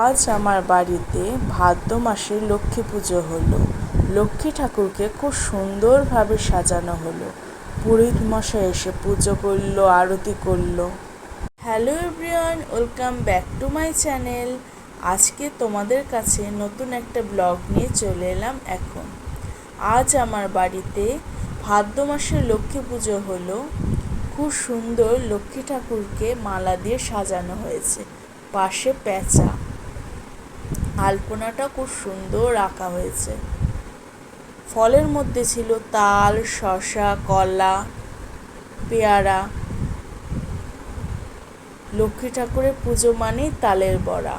আজ আমার বাড়িতে ভাদ্র মাসে লক্ষ্মী পুজো হলো। লক্ষ্মী ঠাকুরকে খুব সুন্দরভাবে সাজানো হলো। পুরোহিত মশাই এসে পুজো করল, আরতি করল। Hello everyone, welcome back to my channel. আজকে তোমাদের কাছে নতুন একটা ব্লগ নিয়ে চলে এলাম এখন। আজ আমার বাড়িতে ভাদ্র মাসে লক্ষ্মী পুজো হলো। খুব সুন্দর লক্ষ্মী ঠাকুরকে মালা দিয়ে সাজানো হয়েছে। পাশে প্যাঁচা আলপনাটা খুব সুন্দর আঁকা হয়েছে। ফলের মধ্যে ছিল তাল, শসা, কলা, পেয়ারা। লক্ষ্মী ঠাকুরের পুজো মানেই তালের বড়া।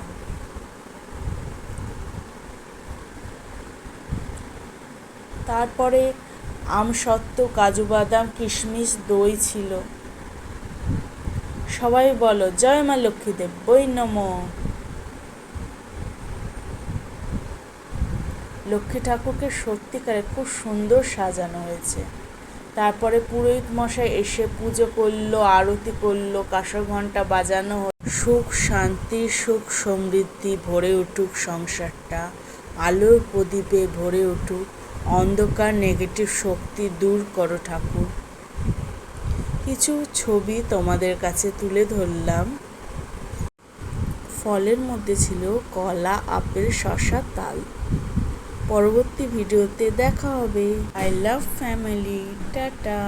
তারপরে আমসত্ত্ব কাজু বাদাম কিশমিশ, দই ছিল। সবাই বলো, জয় মা লক্ষ্মীদেব, বই নমো। লক্ষ্মী ঠাকুরকে সত্যিকারে খুব সুন্দর সাজানো হয়েছে। তারপরে পুরোহিত মশাই এসে পুজো করল, আরতি করল, কাঁসর ঘণ্টা বাজানো। সুখ শান্তি, সুখ সমৃদ্ধি ভরে উঠুক সংসারটা। আলোর প্রদীপে ভরে উঠুক। অন্ধকার নেগেটিভ শক্তি দূর করো ঠাকুর। কিছু ছবি তোমাদের কাছে তুলে ধরলাম। ফলের মধ্যে ছিল কলা, আপেল, শসা, তাল। পরবর্তী ভিডিওতে দেখা হবে। I love family tata